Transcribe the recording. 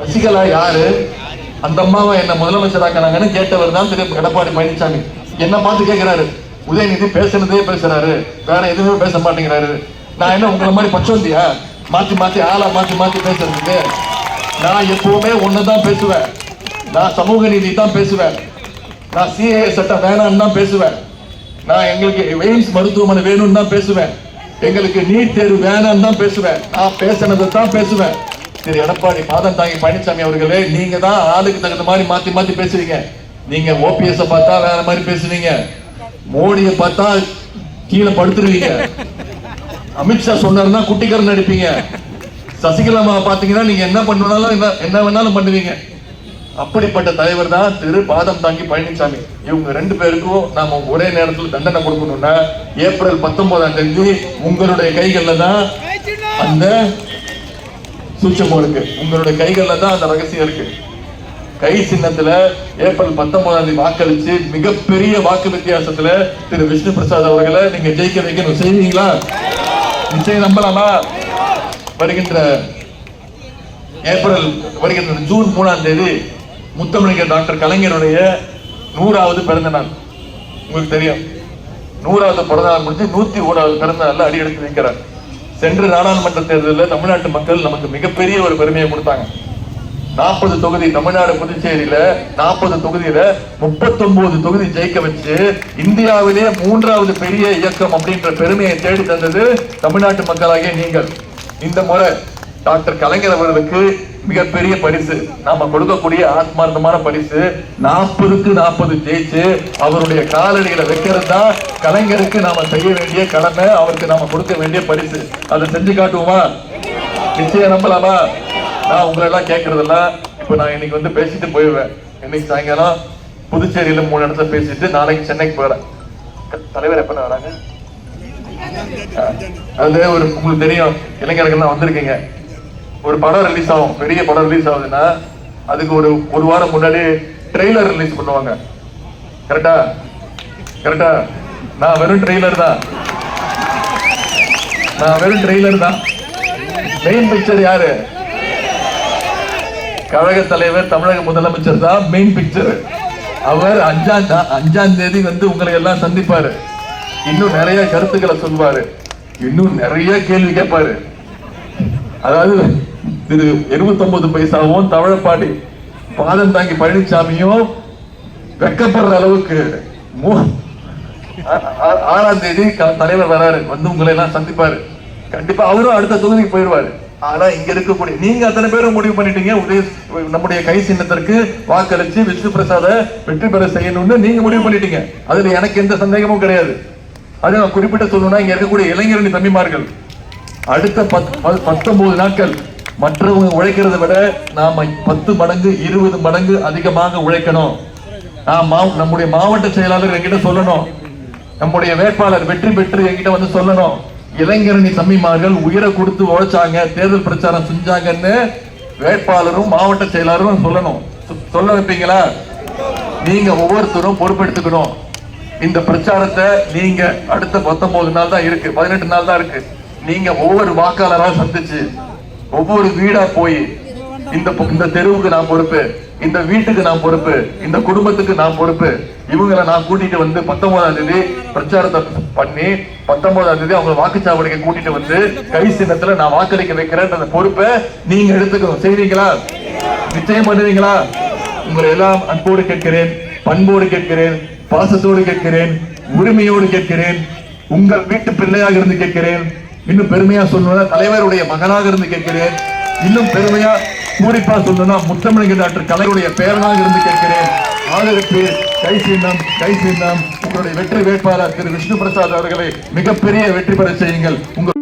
சசிகலா யாரு? அந்த அம்மாவை என்ன முதலமைச்சராக்கினாங்கன்னு கேட்டவர் தான் திரு எடப்பாடி பழனிசாமி. என்ன பார்த்து கேட்கிறாரு உதயநிதி பேசுனதே பேசுறாரு. வேற எதுவுமே பேச மாட்டேங்கிறாரு. நான் என்ன உங்களை மாதிரி பச்சோந்தியா மாத்தி மாத்தி ஆளா மாத்தி மாத்தி பேசுறதுக்கு? நான் எப்பவுமே ஒண்ணுதான் பேசுவேன். நான் சமூக நீதி தான் பேசுவேன். நான் சிஏ சட்டம் வேணாம்னு தான் பேசுவேன். நான் எங்களுக்கு எய்ம்ஸ் மருத்துவமனை வேணும்னு தான் பேசுவேன். எங்களுக்கு நீட் தேர்வு வேணாம்னு தான் பேசுவேன். நான் பேசினதை தான் பேசுவேன். திரு எடப்பாடி பாதம் தாங்கி பழனிசாமி அவர்களே நீங்க தான் ஆளுக்கு தகுந்த மாதிரி மாத்தி மாத்தி பேசுறீங்க. நீங்க ஓபிஎஸ் பார்த்தா வேற மாதிரி பேசுவீங்க மோடியை பார்த்தா கீழே படுத்துருவீங்க. அமித்ஷா சொன்னார்னா குட்டிக்கரன் நடிப்பீங்க சசிகலா பாத்தீங்கன்னா நீங்க என்ன பண்ணுனாலும் என்ன என்ன வேணாலும் பண்ணுவீங்க. அப்படிப்பட்ட தலைவர் தான் திரு பாதம் தாங்கி பழனிசாமி. இவங்க ரெண்டு பேருக்கும் நாம ஒரே நேரத்தில் தண்டனை கொடுக்கணும்னா ஏப்ரல் பத்தொன்பதாம் தேதி உங்களுடைய கைகள்ல தான் அந்த சூட்சமம் இருக்கு. உங்களுடைய கைகளில் தான் அந்த ரகசியம் இருக்கு. கை சின்னத்துல ஏப்ரல் பத்தொன்பதாம் தேதி வாக்களிச்சு மிகப்பெரிய வாக்கு வித்தியாசத்துல திரு விஷ்ணு பிரசாத் அவர்களை நீங்க ஜெயிக்க வைக்கணும். செய்வீங்களா? நிச்சயம் நம்பலாமா? வருகின்ற ஏப்ரல் வருகின்ற ஜூன் மூணாம் தேதி முத்தமிழக டாக்டர் கலைஞருடைய நூறாவது பிறந்த நாள். உங்களுக்கு தெரியும். நூறாவது பிறந்த நாள் முடிஞ்சு நூத்தி ஓராவது பிறந்த நாள்ல அடி எடுத்து வைக்கிறார் சென்ற நாடாளுமன்ற தேர்தலில் தமிழ்நாட்டு மக்கள் நமக்கு மிகப்பெரிய ஒரு பெருமையை கொடுத்தாங்க. நாற்பது தொகுதி தமிழ்நாடு புதுச்சேரியில நாற்பது தொகுதியில முப்பத்தொன்பது தொகுதி ஜெயிக்க வச்சு இந்தியாவிலே மூன்றாவது பெரிய இயக்கம் அப்படின்ற பெருமையை தேடி தந்தது தமிழ்நாட்டு மக்களாகிய நீங்கள். இந்த முறை டாக்டர் கலைஞர் அவர்களுக்கு மிகப்பெரிய பரிசு. நாம கொடுக்கக்கூடிய ஆத்மார்த்தமான பரிசு. நாற்பதுக்கு நாற்பது ஜெயிச்சு அவருடைய காலடியில வைக்கிறது தான் கலைஞருக்கு நாம செய்ய வேண்டிய கடமை அவருக்கு நாம கொடுக்க வேண்டிய பரிசு. அதை செஞ்சு காட்டுவோமா? நிச்சயம் நம்பலாமா? நான் உங்களை எல்லாம் கேட்கறதெல்லாம் இப்ப நான் இன்னைக்கு வந்து பேசிட்டு போயிடுவேன். இன்னைக்கு சாயங்காலம் புதுச்சேரியில மூணு இடத்துல பேசிட்டு நாளைக்கு சென்னைக்கு போறேன். தலைவர் எப்ப வராங்க? அது ஒரு உங்களுக்கு தெரியும். இளைஞர்கள்லாம் வந்திருக்கீங்க. ஒரு படம் ரிலீஸ் ஆகும். பெரிய படம் ரிலீஸ் ஆகுதுன்னா அதுக்கு ஒரு ஒரு வாரம் முன்னாடி ட்ரெய்லர் ரிலீஸ் பண்ணுவாங்க. கரெக்டா கரெக்டா நான் வெறும் ட்ரெய்லர் தான். நான் வெறும் ட்ரெய்லர் தான். மெயின் பிக்சர் யாரு? கழக தலைவர் தமிழக முதலமைச்சர் தான் மெயின் பிக்சர் அவர் அஞ்சாம் அஞ்சாம் தேதி வந்து உங்களை எல்லாம் சந்திப்பாரு. இன்னும் நிறைய கருத்துக்களை சொல்வாரு இன்னும் நிறைய கேள்வி கேட்பாரு. அதாவது திரு 79 பைசாவும் தமிழப்பாடி பாதம் தாங்கி பழனிசாமியும் வெக்கப்படுற அளவுக்கு மூ- ஆ- ஆறாம் தேதி க- தலைவர் வராரு. வந்து உங்களை எல்லாம் சந்திப்பாரு. கண்டிப்பா அவரும் அடுத்த தொகுதிக்கு போயிடுவாரு. ஆனா இங்க இருக்கக்கூடிய நீங்க அத்தனை பேரும் முடிவு பண்ணிட்டீங்க. உதய நம்முடைய கை சின்னத்திற்கு வாக்களிச்சு விஷ்ணு பிரசாத வெற்றி பெற செய்யணும்னு நீங்க முடிவு பண்ணிட்டீங்க. அதுல எனக்கு எந்த சந்தேகமும் கிடையாது. அது நான் குறிப்பிட்ட சொல்லணும்னா இங்க இருக்கக்கூடிய இளைஞரணி தம்பிமார்கள் அடுத்த பத்- பத்தொன்பது நாட்கள் மற்றவங்க உழைக்கிறத விட நாம பத்து மடங்கு இருபது மடங்கு அதிகமாக உழைக்கணும். நான் நம்முடைய மாவட்ட செயலாளர் என்கிட்ட சொல்லணும். நம்முடைய வேட்பாளர் வெற்றி பெற்று என்கிட்ட வந்து சொல்லணும். இளைஞரணி தம்பிமார்கள் உயிரை கொடுத்து உழைச்சாங்க தேர்தல் பிரச்சாரம் செஞ்சாங்கன்னு வேட்பாளரும் மாவட்ட செயலாளரும் சொல்லணும். சொல்ல வைப்பீங்களா? நீங்க ஒவ்வொருத்தரும் பொறுப்பெடுத்துக்கணும். இந்த பிரச்சாரத்தை நீங்க அடுத்த 19 நாள் தான் இருக்கு பதினெட்டு நாள் தான் இருக்கு. நீங்க ஒவ்வொரு வாக்காளராக சந்திச்சு ஒவ்வொரு வீடா போய் இந்த இந்த தெருவுக்கு நான் பொறுப்பு இந்த வீட்டுக்கு நான் பொறுப்பு இந்த குடும்பத்துக்கு நான் பொறுப்பு. இவங்களை நான் கூட்டிட்டு வந்து பத்தொன்பதாம் தேதி பிரச்சாரத்தை பண்ணி பத்தொன்பதாம் தேதி அவங்க வாக்குச்சாவடிக்கு கூட்டிட்டு வந்து கை சின்னத்துல நான் வாக்களிக்க வைக்கிறேன் அந்த பொறுப்பை நீங்க எடுத்துக்கணும். செய்வீங்களா நிச்சயம் பண்ணுவீங்களா? உங்களை எல்லாம் அன்போடு கேட்கிறேன் பண்போடு கேட்கிறேன் பாசத்தோடு கேட்கிறேன் உரிமையோடு கேட்கிறேன் உங்கள் வீட்டு பிள்ளையாக இருந்து கேட்கிறேன். இன்னும் பெருமையா சொல்லணும்னா தலைவருடைய மகனாக இருந்து கேட்கிறேன். இன்னும் பெருமையா கூடிப்பா சொல்லணும்னா முத்தமிழக டாக்டர் கலையுடைய பேரனாக இருந்து கேட்கிறேன். ஆதரவு கை சின்னம் கை சின்னம் உங்களுடைய வெற்றி வேட்பாளர் திரு விஷ்ணு பிரசாத் அவர்களை மிகப்பெரிய வெற்றி பெற செய்யுங்கள். உங்கள்